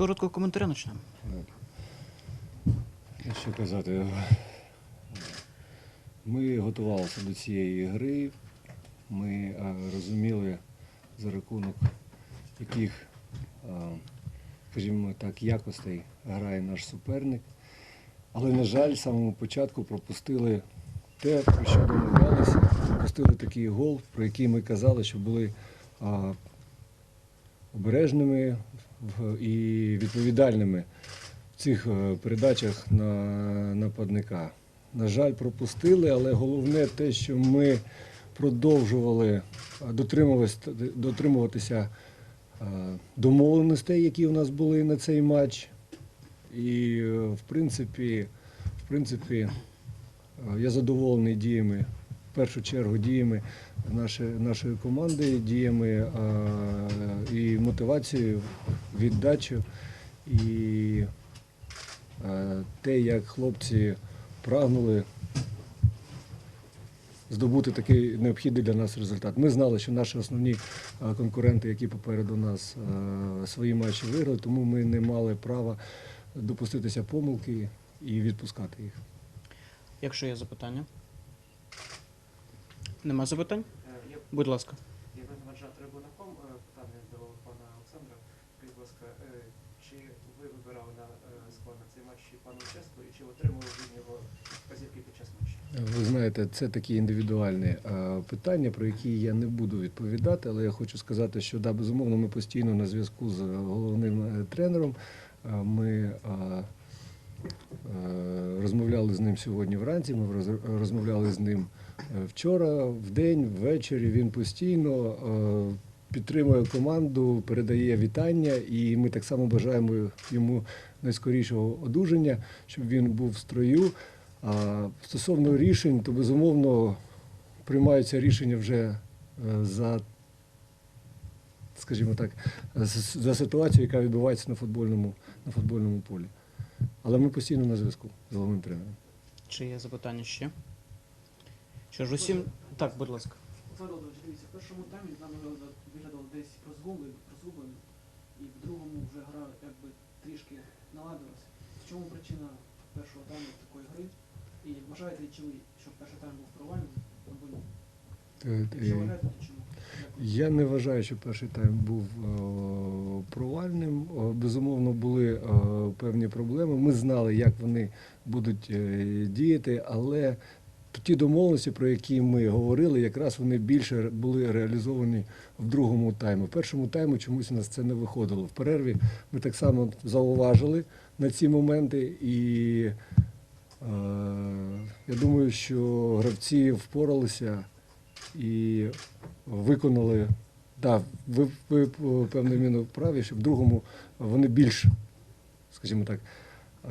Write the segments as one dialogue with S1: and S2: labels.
S1: короткого коментаря почнемо.
S2: Ну, Що казати? Ми готувалися до цієї гри. Ми е, розуміли за рахунок яких, е, скажімо так, якостей грає наш суперник. Але, на жаль, з самого початку пропустили те, про що домовлялися. Пропустили такий гол, про який ми казали, що були а, обережними і відповідальними в цих е, передачах на нападника. На жаль, пропустили, але головне те, що ми продовжували е, дотримуватися е, домовленостей, які у нас були на цей матч. І, в принципі, в принципі, я задоволений діями, в першу чергу діями нашої, нашої команди, діями е, і мотивацією, віддачею. І е, те, як хлопці прагнули здобути такий необхідний для нас результат. Ми знали, що наші основні конкуренти, які попереду нас е, свої матчі виграли, тому ми не мали права допуститися помилки і відпускати їх.
S1: Якщо є запитання. Нема запитань?
S3: Е, Я
S1: Будь ласка.
S3: Євген Маджа Трибунаком. Е, Питання до пана Олександра. Скажіть, будь ласка, е, чи ви вибирали на склад на цей матч пана Ческу і чи отримали від нього вказівки під час матчу?
S2: Ви знаєте, це такі індивідуальні е, питання, про які я не буду відповідати, але я хочу сказати, що да, безумовно, ми постійно на зв'язку з головним е, тренером. Е, Ми е, е, розмовляли з ним сьогодні вранці, ми роз- розмовляли з ним вчора, вдень, ввечері. Він постійно е, підтримує команду, передає вітання, і ми так само бажаємо йому найскорішого одужання, щоб він був в строю. А стосовно рішень, то безумовно приймаються рішення вже е, за, скажімо так, за ситуацію, яка відбувається на футбольному, на футбольному полі. Але ми постійно на зв'язку з головним тренером.
S1: Чи є запитання ще? Що ж, усім. Так, будь ласка.
S4: Олександр Володимирович, дивіться, в першому таймі нам виглядало- десь розгублено, і в другому вже гра якби трішки наладилася. В чому причина першого тайму такої гри? І вважаєте чи ви, що перший тайм був провальним або ні? Якщо
S2: е,
S4: вважаєте, то чому?
S2: Я не вважаю, що перший тайм був е, провальним. Е, Безумовно, були е, певні проблеми. Ми знали, як вони будуть е, діяти, але ті домовленості, про які ми говорили, якраз вони більше були реалізовані в другому таймі. В першому таймі чомусь у нас це не виходило. В перерві ми так само зауважили на ці моменти і. е, Я думаю, що гравці впоралися і виконали. Так, ви, ви е, певною мірою праві, що в другому вони більш, скажімо так,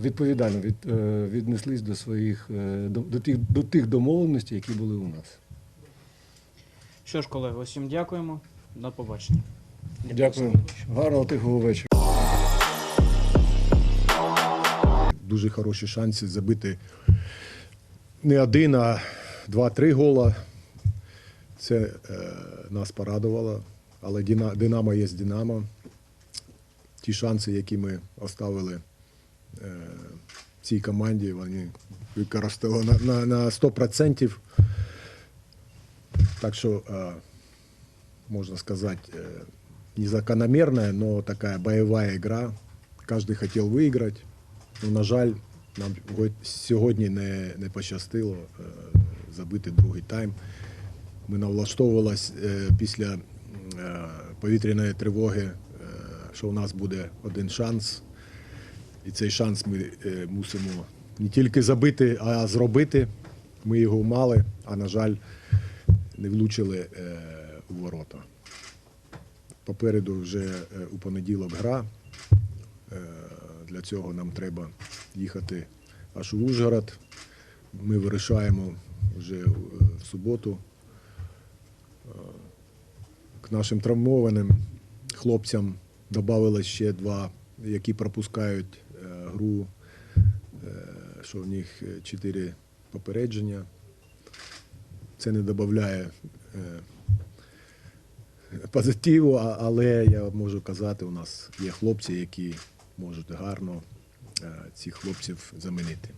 S2: відповідально від, е, віднеслись до своїх е, до, до, тих, до тих домовленостей, які були у нас.
S1: Що ж, колеги, усім дякуємо. До побачення.
S2: Дякую. Гарного тихого вечора.
S5: дуже хороші шанси забити не один, а два-три гола. Це е, нас порадувало. Але Динамо є Динамо. Ті шанси, які ми оставили цій команді, вони використали на, на, на 100%. Так що, е, можна сказати, е, незакономерная, но такая боевая игра. Каждый хотел выиграть. Ну, на жаль, нам сьогодні не, не пощастило е, забити другий тайм. Ми налаштовувалися е, після е, повітряної тривоги, е, що у нас буде один шанс. І цей шанс ми е, мусимо не тільки забити, а зробити. Ми його мали, а на жаль, не влучили е, у ворота. Попереду вже е, у понеділок гра. Для цього нам треба їхати аж у Ужгород. Ми вирішаємо вже в суботу. К нашим травмованим хлопцям додали ще два, які пропускають гру, е, що в них е, чотири попередження. Це не додає позитиву, але я можу казати, у нас є хлопці, які можуть гарно е, цих хлопців замінити.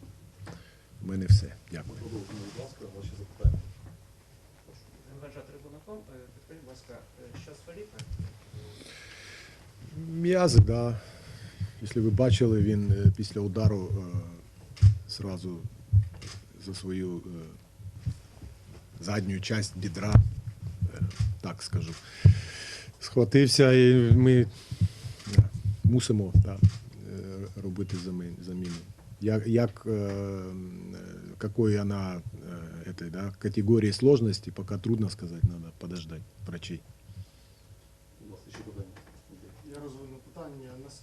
S5: У мене все. Дякую.
S6: Будь ласка, ваші запитання.
S3: Е, підкажіть, будь ласка, е, що з Феліпе?
S5: М'язи, так. Да. Якщо ви бачили, він е, після удару е, зразу за свою е, задню частину бідра, так скажу, схватився і ми мусимо е, робити заміну. Як, як какой она да, категории сложности, пока трудно сказать, надо подождать врачей.
S6: Будь ласка, ще питання.
S7: Я розвину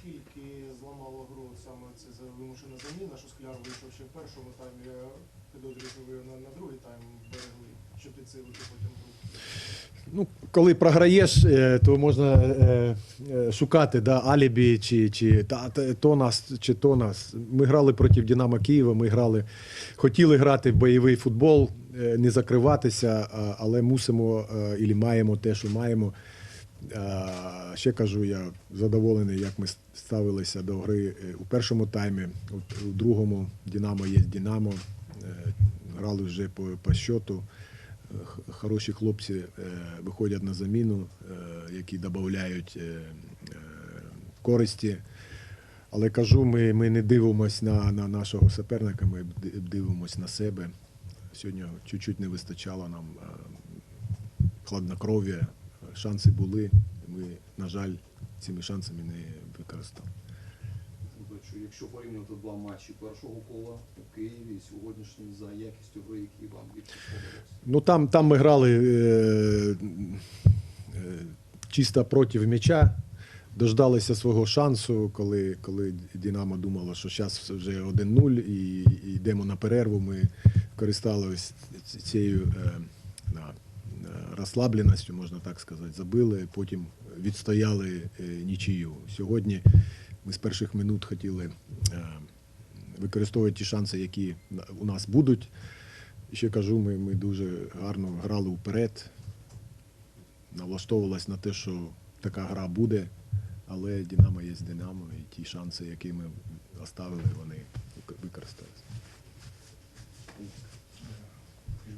S7: питання, наскільки зламало гру саме це вимушена заміна, що Скляр вийшов ще в першому таймі, я підозрюю, що ви на, на другий тайм берегли, щоб підсилити потім гру.
S5: Ну, коли програєш, е, то можна е, е, шукати да, алібі, чи, чи та, то нас, чи то нас. Ми грали проти Динамо Києва, ми грали, хотіли грати в бойовий футбол, не закриватися, але мусимо і маємо те, що маємо. Ще кажу, я задоволений, як ми ставилися до гри е, у першому таймі, у, другому Динамо є Динамо. Е, Грали вже по, по щоту. Е, Хороші хлопці виходять на заміну, які додають користі. Але кажу, ми, ми не дивимося на, на нашого суперника, ми ди- дивимося на себе. Сьогодні чуть-чуть не вистачало нам хладнокров'я. Шанси були. Ми, на жаль, цими шансами не використали.
S6: Що Якщо порівнювати два матчі першого кола у Києві і сьогоднішній за якістю гри, які вам більше сподобалися?
S5: Ну там, там ми грали е, е, чисто проти м'яча. Дождалися свого шансу, коли, коли Динамо думало, що зараз вже 1-0 і, і йдемо на перерву. Ми користалися цією на, е, розслабленістю, можна так сказати. Забили, потім відстояли е, нічию. Сьогодні ми з перших минут хотіли е, використовувати ті шанси, які у нас будуть. Ще кажу, ми, ми дуже гарно грали вперед, налаштовувалися на те, що така гра буде, але Динамо є Динамо, і ті шанси, які ми оставили, вони використалися.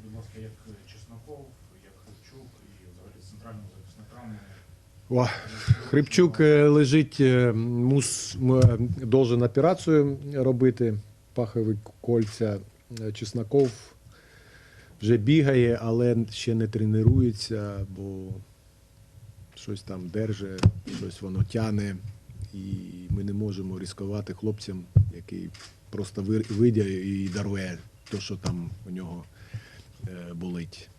S8: Будь ласка, як Чесноков, як Хрипчук і взагалі центральними захисниками.
S5: О, Хрипчук е, лежить, е, мус е, должен операцію робити, пахові кольця. Чесноков вже бігає, але ще не тренується, бо щось там держи, щось воно тяне. І ми не можемо ризикувати хлопцям, який просто ви- вийде і дарує те, що там у нього болить.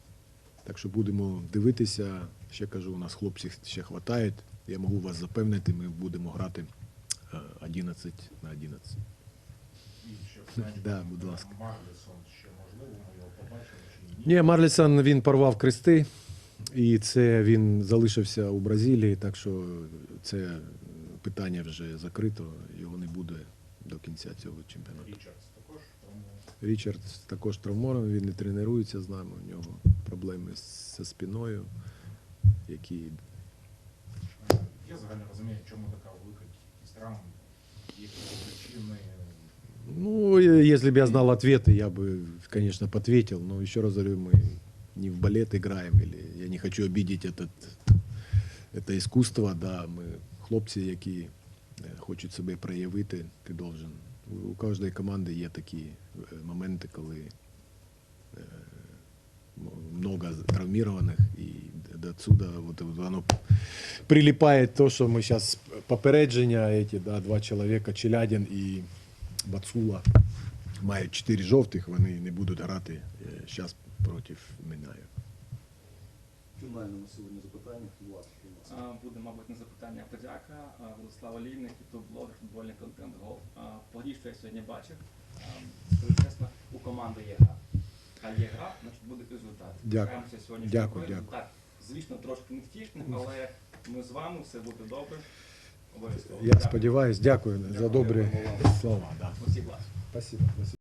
S5: Так що будемо дивитися. Ще кажу, у нас хлопців ще вистачає. Я можу вас запевнити, ми будемо грати е, 11 на 11.
S8: І ще останнє
S5: Да, будь ласка.
S8: Марлісон ще можливо, ми його побачили чи ні?
S5: Ні, Марлісон він порвав крести, і це він залишився у Бразилії, так що це питання вже закрито, його не буде до кінця цього чемпіонату.
S8: Річардс також, тому
S5: Річард також травмований, він не тренується з нами, у нього проблеми зі спиною, які
S8: е, є загальне розуміння, чому така велика кількість травм, які причини.
S5: Ну, э, если бы я знал ответы, я бы, конечно, ответил. Но еще раз говорю, мы не в балет играем, или я не хочу обидеть этот, это искусство, да, ми хлопці, які е, хочуть себе проявити, ти должен. У- У кожної команди є такі е, моменти, коли е, м- много травмированных, и до отсюда вот, вот оно прилипает то, что мы сейчас попередження, эти, да, два чоловіка, Челядін і Бацула, мають чотири жовтих, вони не будуть грати зараз проти Минаю.
S6: Фінальне на сьогодні запитання. Будь ласка, будь ласка.
S9: А, Буде, мабуть, не запитання, а подяка. А, Владислав Олійник, ютуб-блогер, футбольний контент гол. А, По грі, що я сьогодні бачив, а, скажу чесно, у команди є гра. А є гра, значить буде результат.
S5: Дякую.
S9: Чекаємося сьогодні.
S5: Дякую,
S9: Так, Звісно, трошки невтішно, але ми з вами, все буде добре. Обов'язково.
S5: Я сподіваюся, дякую за добрі слова. Да. Спасибо. Спасибо.